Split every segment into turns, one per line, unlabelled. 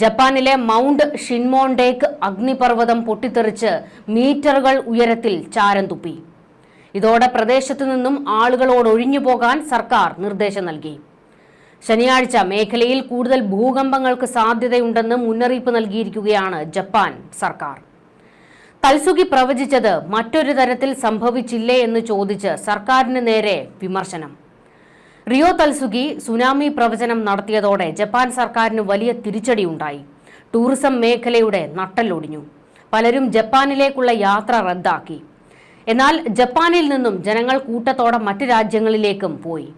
ജപ്പാനിലെ മൗണ്ട് ഷിൻമോണ്ടേക്ക് അഗ്നിപർവതം പൊട്ടിത്തെറിച്ച് മീറ്ററുകൾ ഉയരത്തിൽ ചാരം തുപ്പി. ഇതോടെ പ്രദേശത്തു നിന്നും ആളുകളോട് ഒഴിഞ്ഞു പോകാൻ സർക്കാർ നിർദ്ദേശം നൽകി. ശനിയാഴ്ച മേഖലയിൽ കൂടുതൽ ഭൂകമ്പങ്ങൾക്ക് സാധ്യതയുണ്ടെന്ന് മുന്നറിയിപ്പ് നൽകിയിരിക്കുകയാണ് ജപ്പാൻ സർക്കാർ. തൽസുഖി പ്രവചിച്ചത് മറ്റൊരു തരത്തിൽ സംഭവിച്ചില്ലേ എന്ന് ചോദിച്ച് സർക്കാരിന് നേരെ വിമർശനം. റിയോ തൽസുഗി സുനാമി പ്രവചനം നടത്തിയതോടെ ജപ്പാൻ സർക്കാരിന് വലിയ തിരിച്ചടിയുണ്ടായി. ടൂറിസം മേഖലയുടെ നട്ടല്ലൊടിഞ്ഞു പലരും ജപ്പാനിലേക്കുള്ള യാത്ര റദ്ദാക്കി. എന്നാൽ ജപ്പാനിൽ നിന്നും ജനങ്ങൾ കൂട്ടത്തോടെ മറ്റു രാജ്യങ്ങളിലേക്കും പോയി.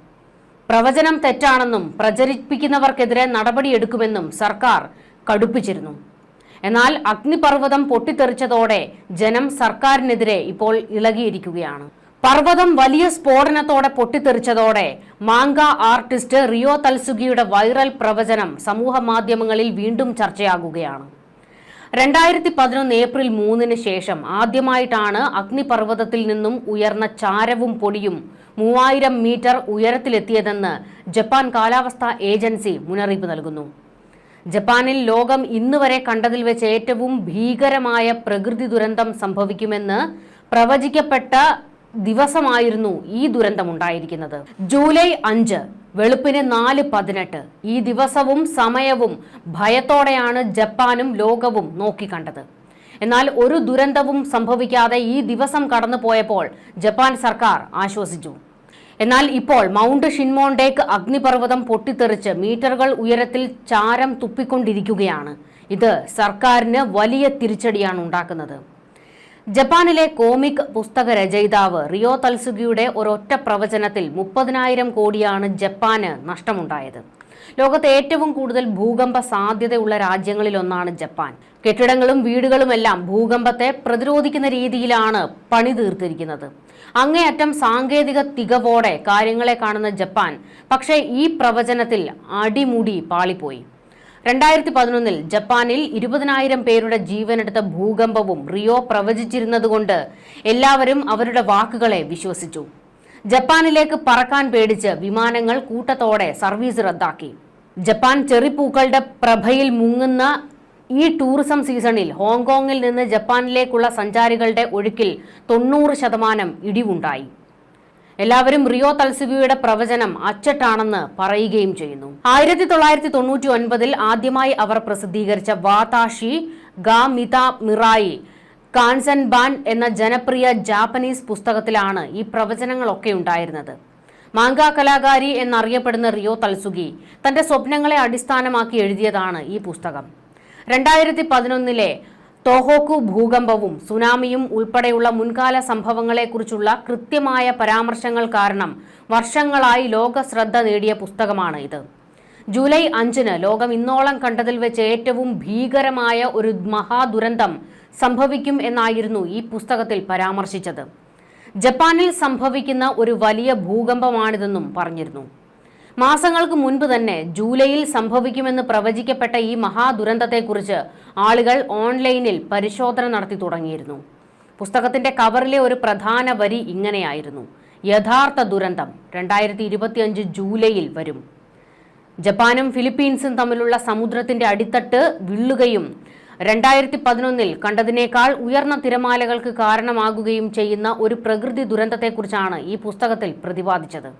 പ്രവചനം തെറ്റാണെന്നും പ്രചരിപ്പിക്കുന്നവർക്കെതിരെ നടപടിയെടുക്കുമെന്നും സർക്കാർ കടുപ്പിച്ചിരുന്നു. എന്നാൽ അഗ്നിപർവതം പൊട്ടിത്തെറിച്ചതോടെ ജനം സർക്കാരിനെതിരെ ഇപ്പോൾ ഇളകിയിരിക്കുകയാണ്. പർവതം വലിയ സ്ഫോടനത്തോടെ പൊട്ടിത്തെറിച്ചതോടെ മാങ്ക ആർട്ടിസ്റ്റ് റിയോ തൽസുഗിയുടെ വൈറൽ പ്രവചനം സമൂഹ മാധ്യമങ്ങളിൽ വീണ്ടും ചർച്ചയാകുകയാണ്. രണ്ടായിരത്തി പതിനൊന്ന് ഏപ്രിൽ മൂന്നിന് ശേഷം ആദ്യമായിട്ടാണ് അഗ്നിപർവതത്തിൽ നിന്നും ഉയർന്ന ചാരവും പൊടിയും മൂവായിരം മീറ്റർ ഉയരത്തിലെത്തിയതെന്ന് ജപ്പാൻ കാലാവസ്ഥാ ഏജൻസി മുന്നറിയിപ്പ് നൽകുന്നു. ജപ്പാനിൽ ലോകം ഇന്നുവരെ കണ്ടതിൽ വെച്ച് ഏറ്റവും ഭീകരമായ പ്രകൃതി ദുരന്തം സംഭവിക്കുമെന്ന് പ്രവചിക്കപ്പെട്ട ദിവസമായിരുന്നു ഈ ദുരന്തമുണ്ടായിരിക്കുന്നത്. ജൂലൈ അഞ്ച് വെളുപ്പിന് നാല് പതിനെട്ട്. ഈ ദിവസവും സമയവും ഭയത്തോടെയാണ് ജപ്പാനും ലോകവും നോക്കിക്കണ്ടത്. എന്നാൽ ഒരു ദുരന്തവും സംഭവിക്കാതെ ഈ ദിവസം കടന്നു പോയപ്പോൾ ജപ്പാൻ സർക്കാർ ആശ്വസിച്ചു. എന്നാൽ ഇപ്പോൾ മൗണ്ട് ഷിൻമോണ്ടേക്ക് അഗ്നിപർവതം പൊട്ടിത്തെറിച്ച് മീറ്ററുകൾ ഉയരത്തിൽ ചാരം തുപ്പിക്കൊണ്ടിരിക്കുകയാണ്. ഇത് സർക്കാരിന് വലിയ തിരിച്ചടിയാണ് ഉണ്ടാക്കുന്നത്. ജപ്പാനിലെ കോമിക് പുസ്തക രചയിതാവ് റിയോ തൽസുഗിയുടെ ഒരൊറ്റ പ്രവചനത്തിൽ മുപ്പതിനായിരം കോടിയാണ് ജപ്പാന് നഷ്ടമുണ്ടായത്. ലോകത്തെ ഏറ്റവും കൂടുതൽ ഭൂകമ്പ സാധ്യതയുള്ള രാജ്യങ്ങളിലൊന്നാണ് ജപ്പാൻ. കെട്ടിടങ്ങളും വീടുകളുമെല്ലാം ഭൂകമ്പത്തെ പ്രതിരോധിക്കുന്ന രീതിയിലാണ് പണി തീർത്തിരിക്കുന്നത്. അങ്ങേയറ്റം സാങ്കേതിക തികവോടെ കാര്യങ്ങളെ കാണുന്ന ജപ്പാൻ പക്ഷേ ഈ പ്രവചനത്തിൽ അടിമുടി പാളിപ്പോയി. രണ്ടായിരത്തി പതിനൊന്നിൽ ജപ്പാനിൽ ഇരുപതിനായിരം പേരുടെ ജീവനെടുത്ത ഭൂകമ്പവും റിയോ പ്രവചിച്ചിരുന്നതുകൊണ്ട് എല്ലാവരും അവരുടെ വാക്കുകളെ വിശ്വസിച്ചു. ജപ്പാനിലേക്ക് പറക്കാൻ പേടിച്ച് വിമാനങ്ങൾ കൂട്ടത്തോടെ സർവീസ് റദ്ദാക്കി. ജപ്പാൻ ചെറിപ്പൂക്കളുടെ പ്രഭയിൽ മുങ്ങുന്ന ഈ ടൂറിസം സീസണിൽ ഹോങ്കോങ്ങിൽ നിന്ന് ജപ്പാനിലേക്കുള്ള സഞ്ചാരികളുടെ ഒഴുക്കിൽ തൊണ്ണൂറ് ശതമാനം ഇടിവുണ്ടായി. എല്ലാവരും റിയോ തൽസുഗിയുടെ പ്രവചനം അച്ചട്ടാണെന്ന് പറയുകയും ചെയ്യുന്നു. ആയിരത്തി തൊള്ളായിരത്തി തൊണ്ണൂറ്റി ഒൻപതിൽ ആദ്യമായി അവർ പ്രസിദ്ധീകരിച്ച വാതാഷി ഗാ മിത മിറായി കാൻസൻ ബാൻ എന്ന ജനപ്രിയ ജാപ്പനീസ് പുസ്തകത്തിലാണ് ഈ പ്രവചനങ്ങളൊക്കെ ഉണ്ടായിരുന്നത്. മാങ്ക കലാകാരി എന്നറിയപ്പെടുന്ന റിയോ തൽസുഗി തന്റെ സ്വപ്നങ്ങളെ അടിസ്ഥാനമാക്കി എഴുതിയതാണ് ഈ പുസ്തകം. രണ്ടായിരത്തി പതിനൊന്നിലെ തോഹോക്കു ഭൂകമ്പവും സുനാമിയും ഉൾപ്പെടെയുള്ള മുൻകാല സംഭവങ്ങളെക്കുറിച്ചുള്ള കൃത്യമായ പരാമർശങ്ങൾ കാരണം വർഷങ്ങളായി ലോക ശ്രദ്ധ നേടിയ പുസ്തകമാണ് ഇത്. ജൂലൈ അഞ്ചിന് ലോകം ഇന്നോളം കണ്ടതിൽ വെച്ച് ഏറ്റവും ഭീകരമായ ഒരു മഹാദുരന്തം സംഭവിക്കും എന്നായിരുന്നു ഈ പുസ്തകത്തിൽ പരാമർശിച്ചത്. ജപ്പാനിൽ സംഭവിക്കുന്ന ഒരു വലിയ ഭൂകമ്പമാണിതെന്നും പറഞ്ഞിരുന്നു. മാസങ്ങൾക്ക് മുൻപ് തന്നെ ജൂലൈയിൽ സംഭവിക്കുമെന്ന് പ്രവചിക്കപ്പെട്ട ഈ മഹാദുരന്തത്തെക്കുറിച്ച് ആളുകൾ ഓൺലൈനിൽ പരിശോധന നടത്തി തുടങ്ങിയിരുന്നു. പുസ്തകത്തിന്റെ കവറിലെ ഒരു പ്രധാന വരി ഇങ്ങനെയായിരുന്നു. യഥാർത്ഥ ദുരന്തം രണ്ടായിരത്തി ഇരുപത്തിയഞ്ച് ജൂലൈയിൽ വരും. ജപ്പാനും ഫിലിപ്പീൻസും തമ്മിലുള്ള സമുദ്രത്തിന്റെ അടിത്തട്ട് വിള്ളുകയും രണ്ടായിരത്തി പതിനൊന്നിൽ കണ്ടതിനേക്കാൾ ഉയർന്ന തിരമാലകൾക്ക് കാരണമാകുകയും ചെയ്യുന്ന ഒരു പ്രകൃതി ദുരന്തത്തെക്കുറിച്ചാണ് ഈ പുസ്തകത്തിൽ പ്രതിപാദിച്ചത്.